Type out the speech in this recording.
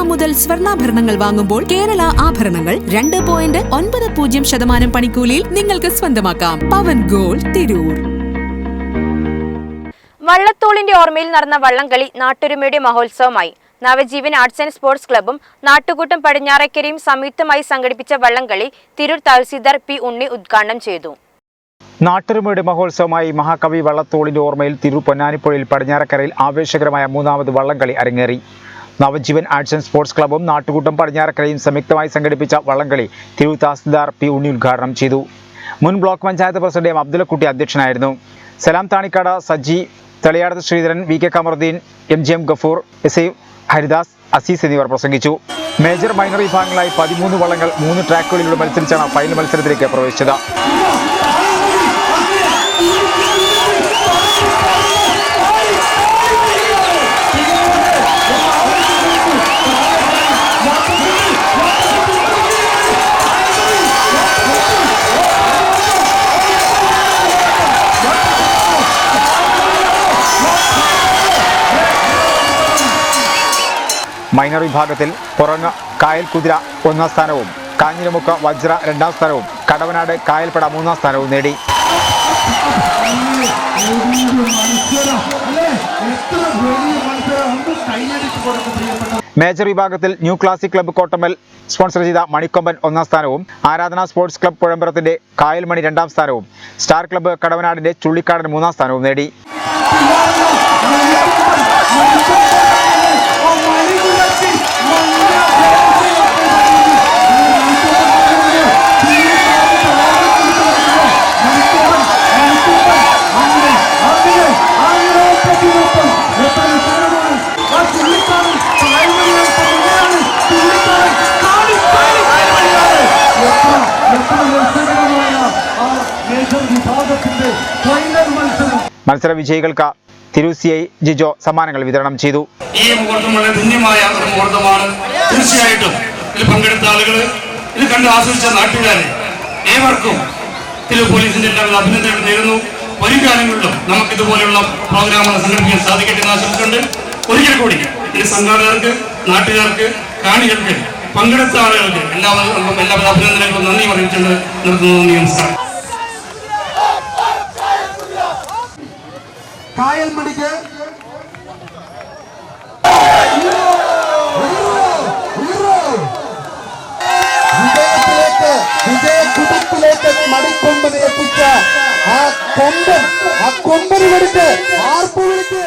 Gram മുതൽ സ്വർണാഭരണങ്ങൾ വാങ്ങുമ്പോൾ കേരള ആഭരണങ്ങൾ രണ്ട് പോയിന്റ് ഒൻപത് പൂജ്യം ശതമാനം പണിക്കൂലിയിൽ നിങ്ങൾക്ക് സ്വന്തമാക്കാം. പവൻ ഗോൾ തിരൂർ. വള്ളത്തോളിന്റെ ഓർമ്മയിൽ നടന്ന വള്ളംകളി നാട്ടൊരുമയുടെ മഹോത്സവമായി. നവജീവൻ ആർട്സ് ആൻഡ് സ്പോർട്സ് ക്ലബ്ബും നാട്ടുകൂട്ടം പടിഞ്ഞാറക്കരയും സംയുക്തമായി സംഘടിപ്പിച്ച വള്ളംകളി തിരൂർ തഹസീൽദാർ പി ഉണ്ണി ഉദ്ഘാടനം ചെയ്തു. നാട്ടൊരുമയുടെ മഹോത്സവമായി മഹാകവി വള്ളത്തോളിന്റെ ഓർമ്മയിൽ തിരു പൊന്നാനിപ്പുഴയിൽ പടിഞ്ഞാറക്കരയിൽ ആവേശകരമായ മൂന്നാമത് വള്ളംകളി അരങ്ങേറി. നവജീവൻ ആർട്സ് ആൻഡ് സ്പോർട്സ് ക്ലബ്ബും നാട്ടുകൂട്ടം പടിഞ്ഞാറക്കരയും സംയുക്തമായി സംഘടിപ്പിച്ച വള്ളംകളി തിരു തഹസിൽദാർ പി ഉണ്ണി ഉദ്ഘാടനം ചെയ്തു. മുൻ ബ്ലോക്ക് പഞ്ചായത്ത് പ്രസിഡന്റ് എം അധ്യക്ഷനായിരുന്നു. Salam Thanikkad Saji Theliyadath Sreedharan V K Kamaruddeen M G M Gafoor S A Haridas Azeez എന്നിവർ പ്രസംഗിച്ചു. മേജർ മൈനർ വിഭാഗങ്ങളായി പതിമൂന്ന് വള്ളങ്ങൾ മൂന്ന് ട്രാക്കുകളിലൂടെ മത്സരിച്ചാണ് ഫൈനൽ മത്സരത്തിലേക്ക് പ്രവേശിച്ചത്. മൈനർ വിഭാഗത്തിൽ പുറങ്ങ കായൽ കുതിര ഒന്നാം സ്ഥാനവും കാഞ്ഞിരമുക്ക വജ്ര രണ്ടാം സ്ഥാനവും കടവനാട് കായൽപ്പട മൂന്നാം സ്ഥാനവും നേടി. മേജർ വിഭാഗത്തിൽ new classic club Kottammal sponsor ചെയ്ത മണിക്കൊമ്പൻ ഒന്നാം സ്ഥാനവും ആരാധന സ്പോർട്സ് ക്ലബ്ബ് പുഴമ്പുറത്തിന്റെ കായൽമണി രണ്ടാം സ്ഥാനവും സ്റ്റാർ ക്ലബ്ബ് കടവനാടിന്റെ ചുള്ളിക്കാടൻ മൂന്നാം സ്ഥാനവും നേടി. വിഭാഗത്തിന്റെ ഫൈനൽ മത്സരം. മത്സര വിജയികൾക്ക് തിരു സി ഐ ജിജോ സമ്മാനങ്ങൾ വിതരണം ചെയ്തു. ഈ മുഹൂർത്തം വളരെ ധന്യമായ ഒരു മുഹൂർത്തമാണ്. തീർച്ചയായിട്ടും ഇതിൽ പങ്കെടുത്ത ആളുകൾ ഇത് കണ്ട് ആസ്വദിച്ച നാട്ടുകാരെ ഏവർക്കും തിരു പോലീസിന്റെ എല്ലാവരും അഭിനന്ദനങ്ങൾ നേരുന്നു. ഒരു കാലങ്ങളിലും നമുക്ക് ഇതുപോലെയുള്ള പ്രോഗ്രാമുകൾ സംഘടിപ്പിക്കാൻ സാധിക്കട്ടെ എന്ന് ആശംസിച്ചുകൊണ്ട് ഒരിക്കൽ കൂടി ഈ സംഘാടകർക്ക് നാട്ടുകാർക്ക് കാണികൾക്ക് പങ്കെടുത്ത ആളുകൾക്ക് എല്ലാവരും അഭിനന്ദനങ്ങളും നന്ദി അറിയിച്ചുകൊണ്ട് നിർത്തുന്നു. നന്ദി നമസ്കാരം. காயல் மணிக்கு. மடிக்கொம்பனை எப்பிச்ச ஆ கொம்பன் அக்கொம்பனை விடுத்து ஆர்ப்பு விடுத்து